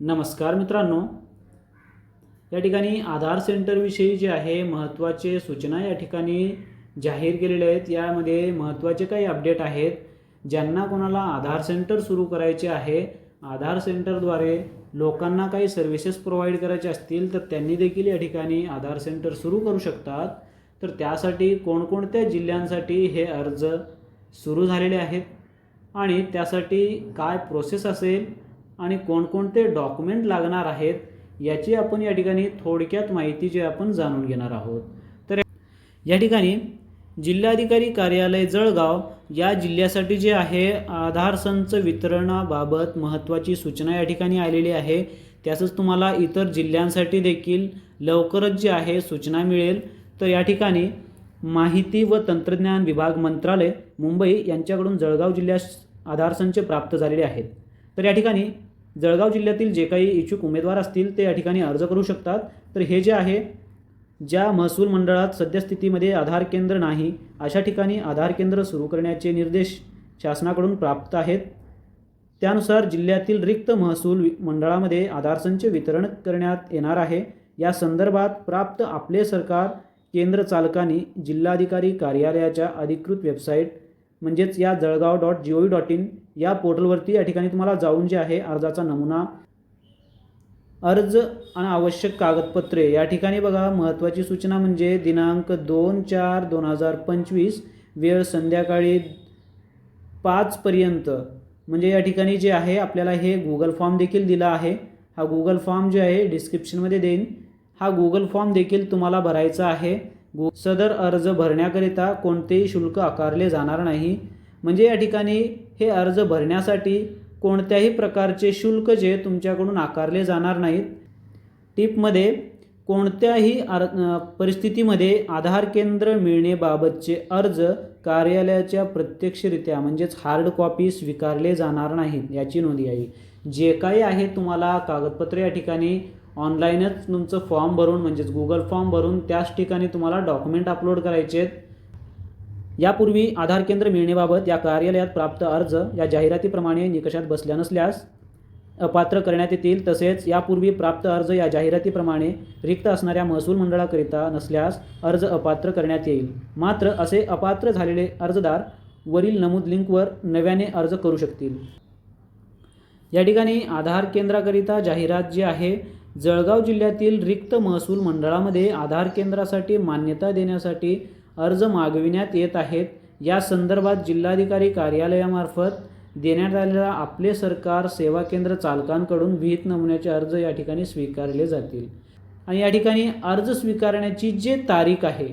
नमस्कार मित्रांनो. या ठिकाणी आधार सेंटरविषयी जे आहे महत्त्वाचे सूचना या ठिकाणी जाहीर केलेल्या आहेत. यामध्ये महत्त्वाचे काही अपडेट आहेत. ज्यांना कोणाला आधार सेंटर सुरू करायचे आहे आधार सेंटरद्वारे लोकांना काही सर्व्हिसेस प्रोव्हाइड करायचे असतील तर त्यांनी देखील या ठिकाणी आधार सेंटर सुरू करू शकतात. तर त्यासाठी कोणकोणत्या जिल्ह्यांसाठी हे अर्ज सुरू झालेले आहेत? आणि त्यासाठी काय प्रोसेस असेल? आणि कोणकोणते डॉक्युमेंट लागणार आहेत याची आपण या ठिकाणी थोडक्यात माहिती जी आपण जाणून घेणार आहोत. तर या ठिकाणी जिल्हाधिकारी कार्यालय जळगाव या जिल्ह्यासाठी जे आहे आधार संच वितरणाबाबत महत्त्वाची सूचना या ठिकाणी आलेली आहे. त्याचंच तुम्हाला इतर जिल्ह्यांसाठी देखील लवकरच जे आहे सूचना मिळेल. तर या ठिकाणी माहिती व तंत्रज्ञान विभाग मंत्रालय मुंबई यांच्याकडून जळगाव जिल्ह्यास आधार संच प्राप्त झालेले आहेत. तर या ठिकाणी जळगाव जिल्ह्यातील जे काही इच्छुक उमेदवार असतील ते या ठिकाणी अर्ज करू शकतात. तर हे जे आहे ज्या महसूल मंडळात सद्यस्थितीमध्ये आधार केंद्र नाही अशा ठिकाणी आधार केंद्र सुरू करण्याचे निर्देश शासनाकडून प्राप्त आहेत. त्यानुसार जिल्ह्यातील रिक्त महसूल वि- मंडळामध्ये आधारसंच वितरण करण्यात येणार आहे. या संदर्भात प्राप्त आपले सरकार केंद्र चालकांनी जिल्हाधिकारी कार्यालयाच्या अधिकृत वेबसाईट म्हणजेच या Jalgaon dot G O V dot in या पोर्टलवरती या ठिकाणी तुम्हाला जाऊन जे आहे अर्जाचा नमुना अर्ज आणि आवश्यक कागदपत्रे या ठिकाणी बघा. महत्त्वाची सूचना म्हणजे दिनांक दोन चार दोन हजार पंचवीस वेळ संध्याकाळी पाचपर्यंत म्हणजे या ठिकाणी जे आहे आपल्याला हे गुगल फॉर्म देखील दिला आहे. हा गुगल फॉर्म जे आहे डिस्क्रिप्शनमध्ये देईन. हा गुगल फॉर्म देखील तुम्हाला भरायचा आहे. सदर अर्ज भरण्याकरिता कोणतेही शुल्क आकारले जाणार नाही. म्हणजे या ठिकाणी हे अर्ज भरण्यासाठी कोणत्याही प्रकारचे शुल्क जे तुमच्याकडून आकारले जाणार नाहीत. टिपमध्ये कोणत्याही आर परिस्थितीमध्ये आधार केंद्र मिळणेबाबतचे अर्ज कार्यालयाच्या प्रत्यक्षरित्या म्हणजेच हार्ड कॉपी स्वीकारले जाणार नाहीत याची नोंद यावी जे काही आहे तुम्हाला कागदपत्रे या ठिकाणी ऑनलाईनच तुमचं फॉर्म भरून म्हणजेच गुगल फॉर्म भरून त्याच ठिकाणी तुम्हाला डॉक्युमेंट अपलोड करायचे आहेत. यापूर्वी आधार केंद्र मिळण्याबाबत या कार्यालयात प्राप्त अर्ज या जाहिरातीप्रमाणे निकषात बसल्या नसल्यास अपात्र करण्यात येतील. तसेच यापूर्वी प्राप्त अर्ज या जाहिरातीप्रमाणे रिक्त असणाऱ्या महसूल मंडळाकरिता नसल्यास अर्ज अपात्र करण्यात येईल. मात्र असे अपात्र झालेले अर्जदार वरील नमूद लिंकवर नव्याने अर्ज करू शकतील. या ठिकाणी आधार केंद्राकरिता जाहिरात जी आहे जळगाव जिल्ह्यातील रिक्त महसूल मंडळामध्ये आधार केंद्रासाठी मान्यता देण्यासाठी अर्ज मागविण्यात येत आहेत. या संदर्भात जिल्हाधिकारी कार्यालयामार्फत देण्यात आलेला आपले सरकार सेवा केंद्र चालकांकडून विहित नमुन्याचे अर्ज या ठिकाणी स्वीकारले जातील. आणि या ठिकाणी अर्ज स्वीकारण्याची जे तारीख आहे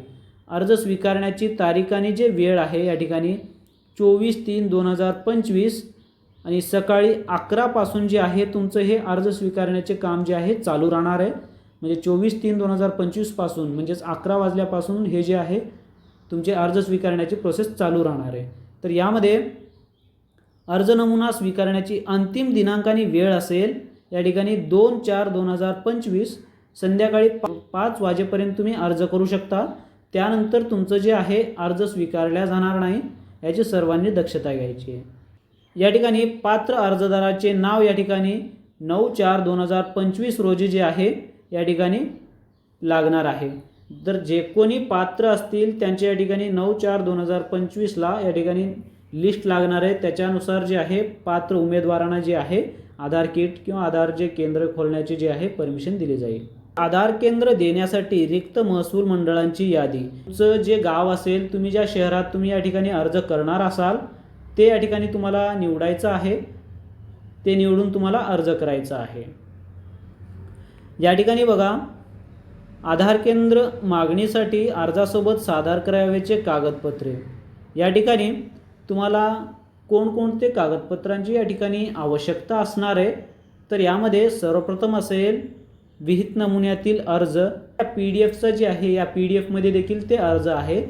अर्ज स्वीकारण्याची तारीख आणि जे वेळ आहे या ठिकाणी चोवीस तीन दोन हजार पंचवीस आणि सकाळी अकरापासून जे आहे तुमचं हे अर्ज स्वीकारण्याचे काम जे आहे चालू राहणार आहे. म्हणजे चोवीस तीन दोन हजार पंचवीसपासून म्हणजेच अकरा वाजल्यापासून हे जे आहे तुमचे अर्ज स्वीकारण्याची प्रोसेस चालू राहणार आहे. तर यामध्ये अर्ज नमुना स्वीकारण्याची अंतिम दिनांकाने वेळ असेल या ठिकाणी दोन चार दोन हजार पंचवीस संध्याकाळी पा पाच वाजेपर्यंत तुम्ही अर्ज करू शकता. त्यानंतर तुमचं जे आहे अर्ज स्वीकारला जाणार नाही याची सर्वांनी दक्षता घ्यायची आहे. या ठिकाणी पात्र अर्जदाराचे नाव या ठिकाणी नऊ चार दोन हजार पंचवीस रोजी जे आहे या ठिकाणी लागणार आहे. तर जे कोणी पात्र असतील त्यांच्या या ठिकाणी नऊ चार दोन हजार पंचवीसला या ठिकाणी लिस्ट लागणार आहे. त्याच्यानुसार जे आहे पात्र उमेदवारांना जे आहे आधार किट किंवा आधार जे केंद्र खोलण्याचे जे आहे परमिशन दिली जाईल. आधार केंद्र देण्यासाठी रिक्त महसूल मंडळांची यादी. तुमचं जे गाव असेल तुम्ही ज्या शहरात तुम्ही या ठिकाणी अर्ज करणार असाल ते या ठिकाणी तुम्हाला निवडायचं आहे. ते निवडून तुम्हाला अर्ज करायचा आहे. या ठिकाणी बघा आधार केंद्र मागणीसाठी अर्जासोबत सादर करावेचे कागदपत्रे. या ठिकाणी तुम्हाला कोणकोणते कागदपत्रांची या ठिकाणी आवश्यकता असणार आहे तर यामध्ये सर्वप्रथम असेल विहित नमुन्यातील अर्ज. या पी डी एफचं जे आहे या पी डी एफमध्ये देखील ते अर्ज आहे.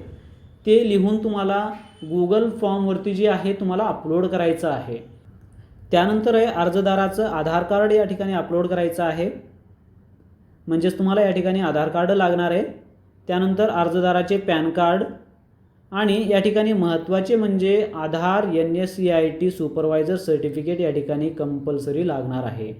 ते लिहून तुम्हाला गुगल फॉर्मवरती जे आहे तुम्हाला अपलोड करायचं आहे. त्यानंतर आहे अर्जदाराचं आधार कार्ड या ठिकाणी अपलोड करायचं आहे. म्हणजेच तुम्हाला या ठिकाणी आधार कार्ड लागणार आहे. त्यानंतर अर्जदाराचे पॅन कार्ड आणि या ठिकाणी महत्त्वाचे म्हणजे Aadhaar N S C I T supervisor certificate या ठिकाणी कंपल्सरी लागणार आहे.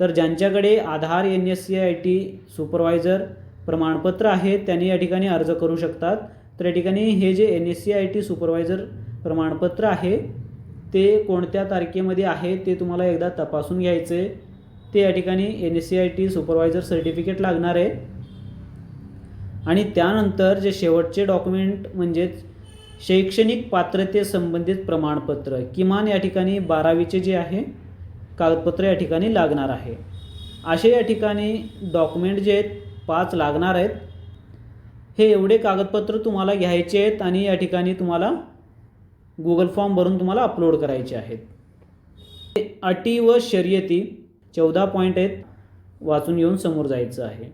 तर ज्यांच्याकडे Aadhaar N S C I T supervisor प्रमाणपत्र आहे त्यांनी या ठिकाणी अर्ज करू शकतात. तर या ठिकाणी हे जे N S C I T supervisor प्रमाणपत्र आहे ते कोणत्या तारखेमध्ये आहे ते तुम्हाला एकदा तपासून घ्यायचं आहे ते या ठिकाणी N S C I T supervisor certificate लागणार आहे. आणि त्यानंतर जे शेवटचे डॉक्युमेंट म्हणजेच शैक्षणिक पात्रतेसंबंधित प्रमाणपत्र किमान या ठिकाणी बारावीचे जे आहे कागदपत्र या ठिकाणी लागणार आहे. असे या ठिकाणी डॉक्युमेंट जे आहेत पाच लागणार आहेत. हे एवढे कागदपत्र तुम्हाला घ्यायचे आहेत आणि या ठिकाणी तुम्हाला गुगल फॉर्म भरून तुम्हाला अपलोड करायचे आहेत. अटी व शर्यती चौदा पॉईंट आहेत वाचून येऊन समोर जायचं आहे.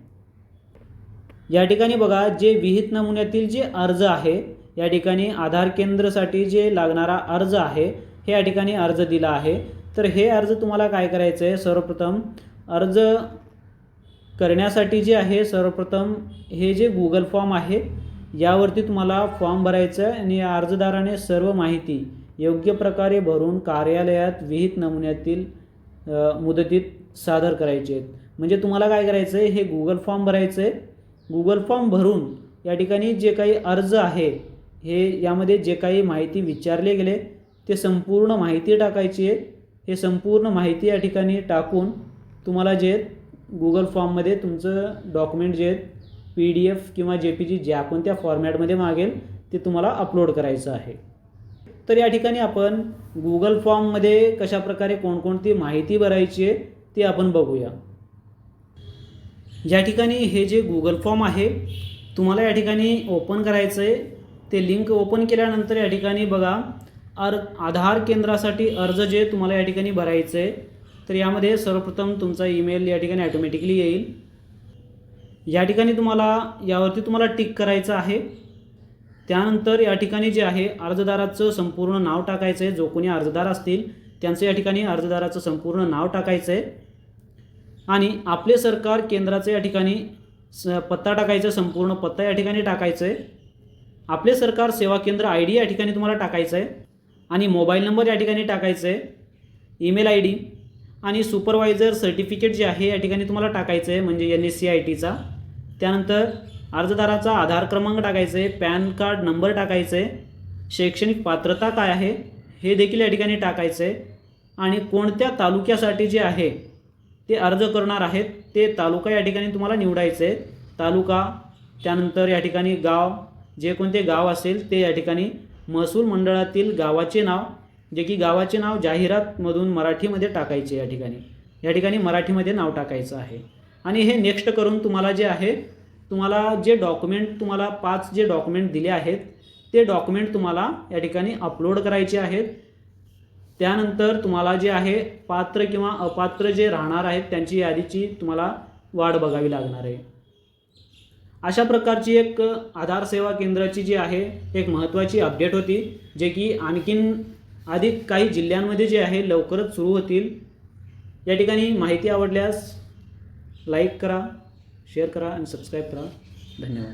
या ठिकाणी बघा जे विहित नमुन्यातील जे अर्ज आहे या ठिकाणी आधार केंद्रासाठी जे लागणारा अर्ज आहे हे या ठिकाणी अर्ज दिला आहे. तर हे अर्ज तुम्हाला काय करायचं आहे सर्वप्रथम अर्ज करण्यासाठी जे आहे सर्वप्रथम हे जे गुगल फॉर्म आहे यावरती तुम्हाला फॉर्म भरायचं आहे आणि अर्जदाराने सर्व माहिती योग्य प्रकारे भरून कार्यालयात विहित नमुन्यातील मुदतीत सादर करायचे आहेत. म्हणजे तुम्हाला काय करायचं आहे हे गुगल फॉर्म भरायचं आहे. गुगल फॉर्म भरून या ठिकाणी जे काही अर्ज आहे हे यामध्ये जे काही माहिती विचारले गेले ते संपूर्ण माहिती टाकायची आहे. हे संपूर्ण माहिती या ठिकाणी टाकून तुम्हाला जे गुगल फॉर्ममध्ये तुमचं डॉक्युमेंट जे आहेत पी डी एफ किंवा जे पी जी ज्या कोणत्या फॉर्मॅटमध्ये मागेल ते तुम्हाला अपलोड करायचं आहे. तर या ठिकाणी आपण गुगल फॉर्ममध्ये कशाप्रकारे कोणकोणती माहिती भरायची आहे ते आपण बघूया. ज्या ठिकाणी हे जे गुगल फॉर्म आहे तुम्हाला या ठिकाणी ओपन करायचं आहे ते लिंक ओपन केल्यानंतर या ठिकाणी बघा अर आधार केंद्रासाठी अर्ज जे तुम्हाला या ठिकाणी भरायचं आहे तर यामध्ये सर्वप्रथम तुमचा ईमेल या ठिकाणी ॲटोमॅटिकली येईल. या ठिकाणी तुम्हाला यावरती तुम्हाला टिक करायचं आहे. त्यानंतर या ठिकाणी जे आहे अर्जदाराचं संपूर्ण नाव टाकायचं आहे जो कोणी अर्जदार असतील त्यांचं या ठिकाणी अर्जदाराचं संपूर्ण नाव टाकायचं आहे आणि आपले सरकार केंद्राचं या ठिकाणी स पत्ता टाकायचं संपूर्ण पत्ता या ठिकाणी टाकायचं आहे आपले सरकार सेवा केंद्र आय डी या ठिकाणी तुम्हाला टाकायचं आहे आणि मोबाईल नंबर या ठिकाणी टाकायचं आहे ईमेल आय डी. आणि सुपरवायझर सर्टिफिकेट जे आहे या ठिकाणी तुम्हाला टाकायचं आहे म्हणजे एन एस सी आय टीचा त्यानंतर अर्जदाराचा आधार क्रमांक टाकायचा आहे पॅन कार्ड नंबर टाकायचं आहे शैक्षणिक पात्रता काय आहे हे देखील या ठिकाणी टाकायचं आहे आणि कोणत्या तालुक्यासाठी जे आहे ते अर्ज करणार आहेत ते तालुका या ठिकाणी तुम्हाला निवडायचं आहे तालुका त्यानंतर या ठिकाणी गाव जे कोणते गाव असेल ते या ठिकाणी महसूल मंडळातील गावाचे नाव जे की गावाचे नाव जाहिरातमधून मराठीमध्ये टाकायचे या ठिकाणी. या ठिकाणी मराठीमध्ये नाव टाकायचं आहे. आणि हे नेक्स्ट करून तुम्हाला जे आहे तुम्हाला जे डॉक्युमेंट तुम्हाला पाच जे डॉक्युमेंट दिले आहेत ते डॉक्युमेंट तुम्हाला या ठिकाणी अपलोड करायचे आहेत. त्यानंतर तुम्हाला जे आहे पात्र किंवा अपात्र जे राहणार आहेत त्यांची यादीची तुम्हाला वाढ बघावी लागणार आहे. अशा प्रकारची एक आधार सेवा केंद्राची जी आहे एक महत्त्वाची अपडेट होती जे की आणखीन अधिक काही जिल्ह्यांमध्ये जे आहे लवकरच सुरू होतील. या ठिकाणी माहिती आवडल्यास लाईक करा शेअर करा आणि सबस्क्राईब करा. धन्यवाद.